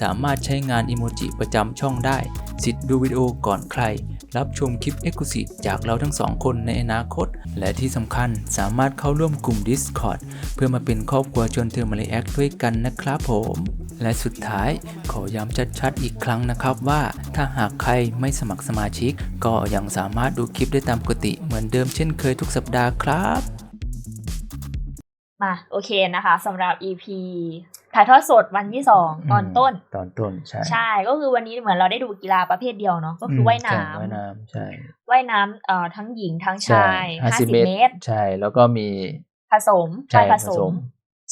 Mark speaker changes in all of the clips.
Speaker 1: สามารถใช้งานอิโมจิประจำช่องได้ สิทธิ์ดูวิดีโอก่อนใคร รับชมคลิป e x c l u s i v e จากเราทั้งสองคนในอนาคต และที่สำคัญสามารถเข้าร่วมกลุ่ม Discord เพื่อมาเป็นครอบครัวชวนเธอมาเลแอคด้วยกันนะครับผม และสุดท้ายขอย้ำชัดๆอีกครั้งนะครับว่า ถ้าหากใครไม่สมัครสมาชิก ก็ยังสามารถดูคลิปได้ตามปกติเหมือนเดิมเช่นเคยทุกสัปดาห์ครับ
Speaker 2: มาโอเคนะคะสำหรับ EP ถ่ายทอดสดวันที่สองตอนต้น
Speaker 1: ตอนต้นใช่
Speaker 2: ใช่ก็คือวันนี้เหมือนเราได้ดูกีฬาประเภทเดียวเนาะก็คือว่ายน้
Speaker 1: ใช่ว่ายน้ำใช่ำ
Speaker 2: ว่ายน้ำเอ่อทั้งหญิงทั้งชาย
Speaker 1: ห้า
Speaker 2: ห้า
Speaker 1: สิ
Speaker 2: สิ
Speaker 1: บบเม
Speaker 2: เม
Speaker 1: ต
Speaker 2: ต
Speaker 1: ร
Speaker 2: ร
Speaker 1: ใช่แล้วก็มี
Speaker 2: ผสม
Speaker 1: ใช่
Speaker 2: ไปผสม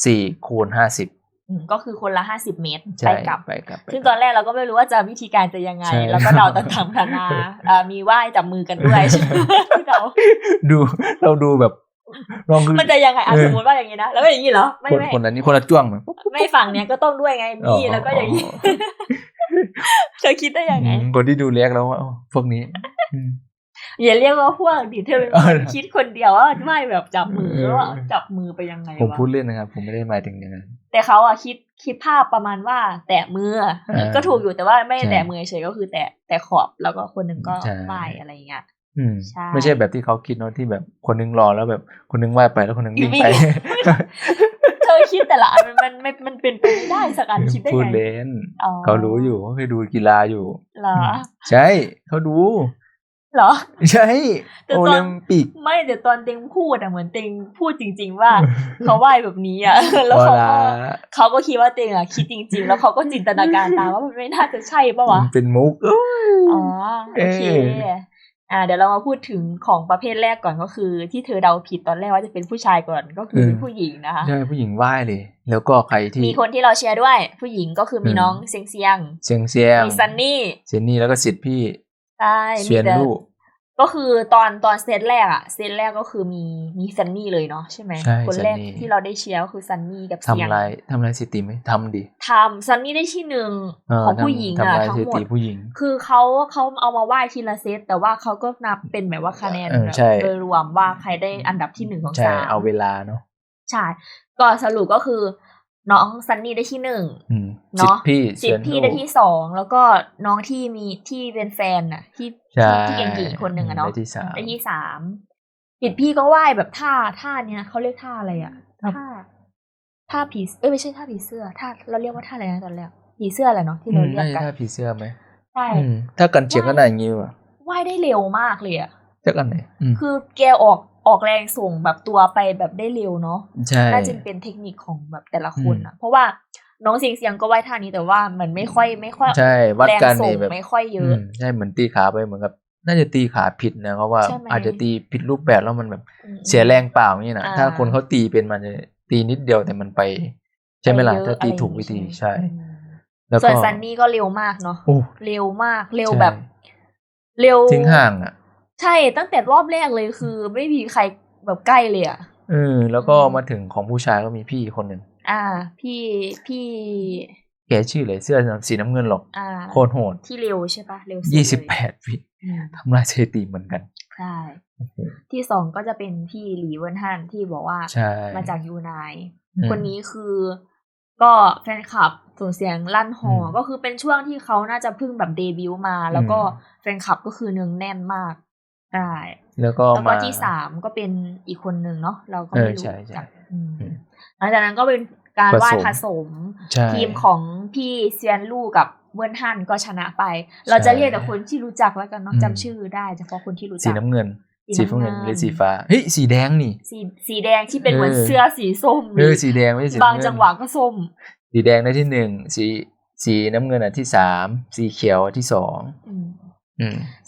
Speaker 1: สี่คูณห้าสิบ
Speaker 2: อืมก็คือคนละห้าสิบเมตร
Speaker 1: ใช่
Speaker 2: ไปกลับ
Speaker 1: ไปกลับไป
Speaker 2: ซึ่ง
Speaker 1: ก
Speaker 2: ต
Speaker 1: ลับ
Speaker 2: อนแรกเราก็ไม่รู้ว่าจะวิธีการจะยังไง
Speaker 1: ใช่
Speaker 2: แล้วก็เดาต่างๆนานาเอ่อมีไหว้จับมือกันด้วยใช่ไหมเดา
Speaker 1: ดูเราดูแบบ ลองคือ
Speaker 2: มันจะยังไงอะ
Speaker 1: เออ
Speaker 2: สมมติว่าอย่างนี้นะแล้วก็อย่างนี้เหรอไม่
Speaker 1: คน
Speaker 2: ไม่
Speaker 1: คนนั้นนี่คนละจ้วงไหม
Speaker 2: ไม่ฝั่งเนี้ยก็ต้องด้วยไงนี่แล้วก็อย่างนี้เธอคิดได้ยังไง
Speaker 1: อืมคนที่ดูเรียกแล้วว่าอ้าวพวกนี้อืม
Speaker 2: อย่าเรียกว่าพวกดิเธอเป็น
Speaker 1: เออ
Speaker 2: คนคิดคนเดียวว่าไม่แบบจับมือ
Speaker 1: เออ
Speaker 2: ว่าจับมือไปยังไง
Speaker 1: ผม
Speaker 2: วะ
Speaker 1: พูดเล่นนะครับ ผมไม่ได้หมายถึงอย่างนั้น
Speaker 2: แต่เขาอะคิดคิดภาพประมาณว่า แตะมือ
Speaker 1: เออ
Speaker 2: ก็ถูกอยู่แต่ว่าไม่ได้
Speaker 1: ใช่
Speaker 2: แตะมือเฉยก็คือแตะแตะขอบแล้วก็คนหนึ่งก็
Speaker 1: ใช่
Speaker 2: ไหว้อะไรอย่างเงี้ย
Speaker 1: อืม
Speaker 2: ใช่
Speaker 1: ไม่ใช่แบบที่เขาคิดเนอะที่แบบคนนึงรอแล้วแบบคนนึงว่ายไปแล้วคนนึงวิ่งไป
Speaker 2: วิ่งเธอคิดแต่ละอันมันมันมันมันเป็นไปไม่ได้สักอันคิดได้
Speaker 1: พูด
Speaker 2: ไง
Speaker 1: เล่น
Speaker 2: อ๋อ
Speaker 1: เขารู้อยู่เขาเคยดูกีฬาอยู่
Speaker 2: เหรอ
Speaker 1: ใช่เขาดู
Speaker 2: เหรอ
Speaker 1: ใช่
Speaker 2: แต่
Speaker 1: โอ
Speaker 2: ตอน
Speaker 1: ลิมปิก
Speaker 2: ไม่แต่ตอนเต็งพูดอะเหมือนเต็งพูดจริง ๆ ว่าเขาไหว้แบบนี้อะแล้ว
Speaker 1: เว
Speaker 2: เขา
Speaker 1: ลา
Speaker 2: ก็เขาก็คิดว่าเต็งอะคิดจริง ๆ แล้วเขาก็จินตนาการตามว่ามันไม่น่าจะใช่ปะวะ
Speaker 1: มันเป็นมุก
Speaker 2: อ๋อโอเค
Speaker 1: เออ
Speaker 2: อ่าเดี๋ยวเรามาพูดถึงของประเภทแรกก่อนก็คือ ที่เธอเดาผิดตอนแรกว่าจะเป็นผู้ชายก่อนก็คือเป็นผู้หญิงนะคะ
Speaker 1: ใช่ผู้หญิงว่ายเลย แล้วก็ใครที่
Speaker 2: มีคนที่เราเชียร์ด้วย ผู้หญิงก็คือมี
Speaker 1: อืม
Speaker 2: น้องเซียงเซียง
Speaker 1: เซียงเซียง
Speaker 2: มีซันนี่
Speaker 1: เจนนี่แล้วก็สิทธิ์พี่
Speaker 2: ใช่
Speaker 1: เชียน
Speaker 2: แต่
Speaker 1: ลูก
Speaker 2: ก็คือตอนตอนเซตแรกอะเซตแรกก็คือมีมีซันนี่เลยเนาะใช่ไหม
Speaker 1: ใช่
Speaker 2: คนแรก
Speaker 1: ซันนี่
Speaker 2: ที่เราได้เชียร์ก็คือซันนี่กับเซียง
Speaker 1: ทำลายทำลายสถิติไหมทำดิ
Speaker 2: ทำซันนี่ได้ที่หนึ่ง
Speaker 1: เข
Speaker 2: องผู้หญิง
Speaker 1: ทำ
Speaker 2: อะ
Speaker 1: ลาย
Speaker 2: ทั้
Speaker 1: ส
Speaker 2: ง
Speaker 1: ถิ
Speaker 2: หม
Speaker 1: ติ
Speaker 2: ด
Speaker 1: ผู้หญิง
Speaker 2: คือเขาเขาเอามาไหว้ทีละเซตแต่ว่าเขาก็นับเป็นแบบว่าคะแนน
Speaker 1: เออ
Speaker 2: แบบ
Speaker 1: ใช่
Speaker 2: โดยรวมว่าใครได้อันดับที่หนึ่งของ
Speaker 1: ใช่
Speaker 2: สาม
Speaker 1: เอาเวลาเนาะ
Speaker 2: ใช่ก็สรุปก็คือ น้องซันนี่ได้ที่หนึ่ง
Speaker 1: อืม
Speaker 2: เนอะ
Speaker 1: สิทธิ์พี่
Speaker 2: สิทธิ์พี่ได้ที่สองแล้วก็น้องที่มีที่เป็นแฟนน่ะ ที่
Speaker 1: ใช่
Speaker 2: ที่ที่เก่งๆคนหนึ่งอะเนาะ
Speaker 1: ได้ที่สาม
Speaker 2: ได้ที่สามสิทธิ์พี่ก็ไหว้แบบท่าท่าเนี้ยเขาเรียกท่าอะไรอะท่าท่าผีเอ้ยไม่ใช่ท่าผีเสื้อท่าเราเรียกว่าท่าอะไรนะตอนแรกผีเสื้อแหละเนาะที่เราเรียก
Speaker 1: ได้
Speaker 2: กัน
Speaker 1: ถ้าผีเสื้อไหม
Speaker 2: ใช่
Speaker 1: อืมถ้ากันเชียงก็ได้อย่างงี้ว่ะ
Speaker 2: ว่ายได้เร็วมากเลยอะ
Speaker 1: จะกันไหนอืม
Speaker 2: คือแกออก ออกแรงส่งแบบตัวไปแบบได้เร็วเนาะ
Speaker 1: ใช่
Speaker 2: น่าจะเป็นเทคนิคของแบบแต่ละคนอะเพราะว่าน้องเสียงเสียงก็ว่ายท่านี้แต่ว่ามันไม่ค่อยไม่ค่อย
Speaker 1: ใช่วัด
Speaker 2: แรง
Speaker 1: กัน
Speaker 2: ส่
Speaker 1: นี่
Speaker 2: ง
Speaker 1: แบบ
Speaker 2: ไม่ค่อยเย
Speaker 1: อื
Speaker 2: อะ
Speaker 1: มใช่เหมือนตีขาไปเหมือนกับ น่าจะตีขาผิดนะเพราะว่า
Speaker 2: ใช่ไหม
Speaker 1: อาจจะตีผิดรูปแบบแล้วมันแบบ
Speaker 2: อืม
Speaker 1: เสียแรงเปล่าอย่างนี้นะ
Speaker 2: อ่า
Speaker 1: ถ้าคนเขาตีเป็นมันจะตีนิดเดียวแต่มันไปใช่ไหมล่ะ
Speaker 2: ปเยอ
Speaker 1: ถ้าตี
Speaker 2: อะไร
Speaker 1: ถูกวิธี
Speaker 2: อย่างงี้
Speaker 1: ใช่
Speaker 2: อืม
Speaker 1: แล้ว
Speaker 2: ส่
Speaker 1: ก็
Speaker 2: วนซันนี่ก็เร็วมากเนาะ
Speaker 1: โอ้
Speaker 2: เร็วมากเร็ว
Speaker 1: ใช่
Speaker 2: แบบ เร็ว
Speaker 1: ทิ้งห่างอะ
Speaker 2: ใช่ตั้งแต่รอบแรกเลยคือ ไม่มีใครแบบใกล้เลยอะ
Speaker 1: เออแล้วก็
Speaker 2: อืม
Speaker 1: มาถึงของผู้ชายก็มีพี่คนหนึ่ง
Speaker 2: อ่า พี่พี่
Speaker 1: แกชื่ออะไรเสื้อสีน้ำเงินหรอก
Speaker 2: อ่า
Speaker 1: โคตรโหด
Speaker 2: ที่เร็วใช่ปะเร็วสุด
Speaker 1: ยี่สิบ
Speaker 2: เลย
Speaker 1: แปดวิ
Speaker 2: อืม
Speaker 1: ทำลายสถิติเหมือนกัน
Speaker 2: ใช่ที่สองก็จะเป็นพี่หลีเวินฮันที่บอกว่า
Speaker 1: ใช่
Speaker 2: มาจากยูไน
Speaker 1: อืม
Speaker 2: คนนี้คือก็แฟนคลับส่งเสียงลั่นฮออ
Speaker 1: ม
Speaker 2: ก็คือเป็นช่วงที่เขาน่าจะเพิ่งแบบเดบิวต์มา แล้วก็
Speaker 1: อืม
Speaker 2: แฟนคลับก็คือเนืองแน่นมาก ใช่
Speaker 1: แล้วก็
Speaker 2: แล้วก็
Speaker 1: มา
Speaker 2: ที่สามก็เป็นอีกคนหนึ่งเนาะเราก็
Speaker 1: เออ
Speaker 2: ไม่รู้
Speaker 1: ใช่ใช่
Speaker 2: จักอืม
Speaker 1: อืม
Speaker 2: หลังจากนั้นก็เป็นการ
Speaker 1: ผสม
Speaker 2: วาดผสม
Speaker 1: ใช่
Speaker 2: ทีมของพี่เซียนลู่กับเวิร์นฮันก็ชนะไป เราจะ
Speaker 1: ใช่
Speaker 2: เรียกแต่คนที่รู้จักแล้วกันเนาะ
Speaker 1: อืม
Speaker 2: จำชื่อได้เฉพาะคนที่รู้
Speaker 1: สี
Speaker 2: จัก
Speaker 1: น้ำเงิน
Speaker 2: สี
Speaker 1: สี
Speaker 2: น้ำเงิน
Speaker 1: ฟ้าเงินหรือสีฟ้าเฮ้ยสีแดงนี่
Speaker 2: สีสีแดงที่เป็นเหมือน
Speaker 1: เออ
Speaker 2: เสื้อสีส้ม
Speaker 1: เออสีแดงไม่ใช่สีน้ำ
Speaker 2: บาง
Speaker 1: เงิน
Speaker 2: จังหวะก็ส้ม
Speaker 1: สีแดงได้ที่หนึ่งสีสีน้ำเงินอะที่สามสีเขียวอะที่สอง
Speaker 2: อืม
Speaker 1: อืม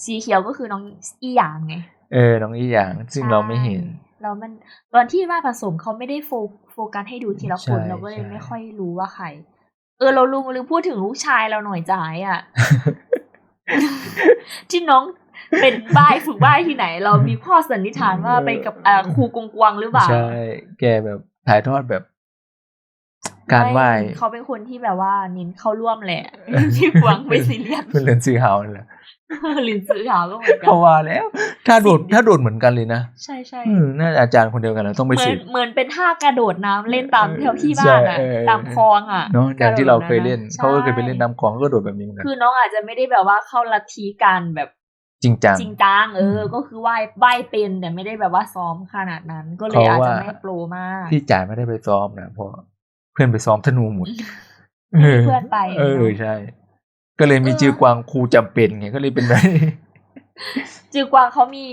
Speaker 2: สีเขียวก็คือน้องอีหยางไง
Speaker 1: เออ น้องอีอย่าง ซึ่งเราไม่เห็น
Speaker 2: ใช่แล้วมันตอนที่ว่าผสมเขาไม่ได้โฟโฟกัสให้ดูทีละคน
Speaker 1: ใช่
Speaker 2: เราก็เลย
Speaker 1: ใช่
Speaker 2: ไม่ค่อยรู้ว่าใคร เออ เราลืมลืมพูดถึงลูกชายเราหน่อยจ่ายอะ ที่น้องเป็นบ้ายฝึกบ้ายที่ไหน เรามีข้อสันนิษฐานว่าไปกับเอ่อครูกงกวางหรือเปล่า
Speaker 1: ใช่ แกแบบถ่ายทอดแบบ การไหว้
Speaker 2: ไม่เขาเป็นคนที่แบบว่าเน้นเข้าร่วมแหละที่กวางไม่ซีเรียส
Speaker 1: เป็นเรือนซีเฮานั่นแหละ
Speaker 2: ลินซื้อหาก็เหมือนกั
Speaker 1: เพราะว่าแล้ว ถ้าโดดถ้าโดดเหมือนกันเลยนะ
Speaker 2: ใช่ใช่
Speaker 1: อืมน่าจะอาจารย์คนเดียวกันแล้วต้องไป
Speaker 2: เหมือ
Speaker 1: สื
Speaker 2: น
Speaker 1: บ
Speaker 2: เหมือนเป็นท่ากระโดดน้ำเล่นตามแถวที่บ้าน
Speaker 1: ใช่
Speaker 2: อะ
Speaker 1: เออ
Speaker 2: ตามคลองอะ
Speaker 1: เนาะอย่างที่เราเคยเล่น
Speaker 2: ใช่
Speaker 1: เขาก็เคยไปเล่นน้ำคลองก็โดดแบบนี้เหมือนกัน
Speaker 2: คือน้องอาจจะไม่ได้แบบว่าเข้าลัทธิการแบบ
Speaker 1: จริงจัง
Speaker 2: จริงจังเออ
Speaker 1: อืม
Speaker 2: ก็คือว่ายว่ายเป็นแต่ไม่ได้แบบว่าซ้อมขนาดนั้น ก็เลยอาจ
Speaker 1: เพราะ
Speaker 2: จะ
Speaker 1: ว่า
Speaker 2: ไม่โปรมาก
Speaker 1: พี่จ่ายไม่ได้ไปซ้อมนะเพราะ เพื่อนไปซ้อมธนูหมด
Speaker 2: มีเพื่อนไป
Speaker 1: เออ
Speaker 2: เนอะ
Speaker 1: ใช่ ก็เลยมี
Speaker 2: เออ
Speaker 1: จือกวางครูจำเป็นไงก็เลยเป็นแบบนี้
Speaker 2: จือกวางเขามี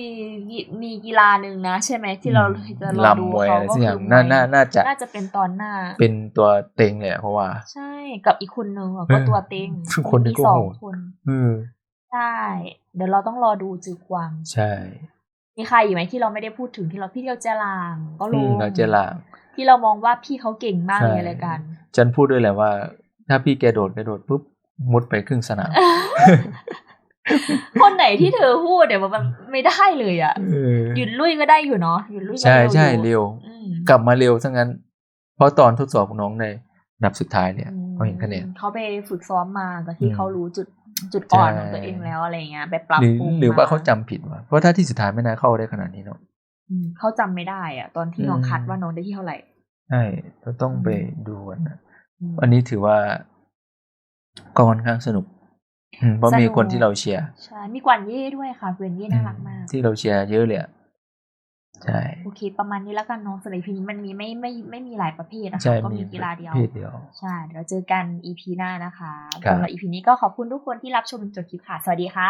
Speaker 2: มีกีฬาหนึ่งนะ ใช่ไหมที่เราจะรอดู
Speaker 1: ลำมวย
Speaker 2: เขา
Speaker 1: อะไร
Speaker 2: ก็
Speaker 1: สัก
Speaker 2: คื
Speaker 1: อย่าง
Speaker 2: อ
Speaker 1: น่าน่าน่าจะ
Speaker 2: น่าจะเป็นตอนหน้า
Speaker 1: เป็นตัวเต็งเลยอะเพราะว่า
Speaker 2: ใช่กับอีกคนนึงอะก็
Speaker 1: เออ
Speaker 2: ตัวเต็ง
Speaker 1: คนนี้
Speaker 2: มี
Speaker 1: ก็
Speaker 2: สอง
Speaker 1: โหด
Speaker 2: คน
Speaker 1: เออ
Speaker 2: ใช่ เดี๋ยวเราต้องรอดูจือกวาง
Speaker 1: ใช่
Speaker 2: มีใครอยู่ไหมที่เราไม่ได้พูดถึงที่เราพี่เดียวเจรางก็ล
Speaker 1: อื
Speaker 2: ง
Speaker 1: มเราเจลาง
Speaker 2: ที่เรามองว่าพี่เขาเก่งมาก
Speaker 1: ใช่
Speaker 2: ในรายการ
Speaker 1: ฉันพูดด้วยแหละว่า ถ้าพี่แกโดดกระโดดปุ๊บมุดไปครึ่งสนาม
Speaker 2: คนไหนที่เธอพูดเนี่ยมันไม่ได้เลยอะ
Speaker 1: เออ
Speaker 2: หยุดลุยก็ได้อยู่เนาะหยุดลุยก็
Speaker 1: ใช่
Speaker 2: เร็ว
Speaker 1: ใช่
Speaker 2: อยู่
Speaker 1: เร็ว
Speaker 2: อืม
Speaker 1: กลับมาเร็วซะงั้น เพราะตอนทดสอบของน้องในอันดับสุดท้ายเนี่ยเขาเห็นคะแนน
Speaker 2: เขาไปฝึกซ้อมมาจากที่
Speaker 1: อืม
Speaker 2: เขารู้จุดจุดอ่อน
Speaker 1: ใช่
Speaker 2: ของตัวเองแล้วอะไรเงี้ยไปปรับ
Speaker 1: หรือ
Speaker 2: ปรุง
Speaker 1: หรือว่า
Speaker 2: มา
Speaker 1: เขาจำผิดวะเพราะถ้าที่สุดท้ายไม่น่าเข้าได้ขนาดนี้เนาะ
Speaker 2: อืม เขาจำไม่ได้อะตอนที่น้อง
Speaker 1: อืม
Speaker 2: คัดว่าน้องได้ที่เท่าไหร่
Speaker 1: ใช่เราต้อง
Speaker 2: อืม
Speaker 1: ไปดูกันนะ
Speaker 2: อืม
Speaker 1: อันนี้ถือว่าก็ค่อนข้างสนุกอืมเพราะ
Speaker 2: สนุก
Speaker 1: มีคนที่เราเชียร์
Speaker 2: ใช่มีกวนเย่ด้วยค่ะกวนเย่น่ารักมาก
Speaker 1: ที่เราเชียร์เยอะเลยอะใช่
Speaker 2: โอเค ประมาณนี้แล้วกันเน้องสำหรับ EP นี้มันมีไม่ไม่ไม่มีหลายประเภทนะคะ
Speaker 1: ใช่
Speaker 2: ก็มีกีฬาเดียว
Speaker 1: เพศเดียว
Speaker 2: ใช่เดี๋ยวเราเจอกัน EP หน้านะคะ
Speaker 1: ครับ
Speaker 2: สำหรับ EP นี้ก็ขอบคุณทุกคนที่รับชมจนจบคลิปค่ะ สวัสดีค่ะ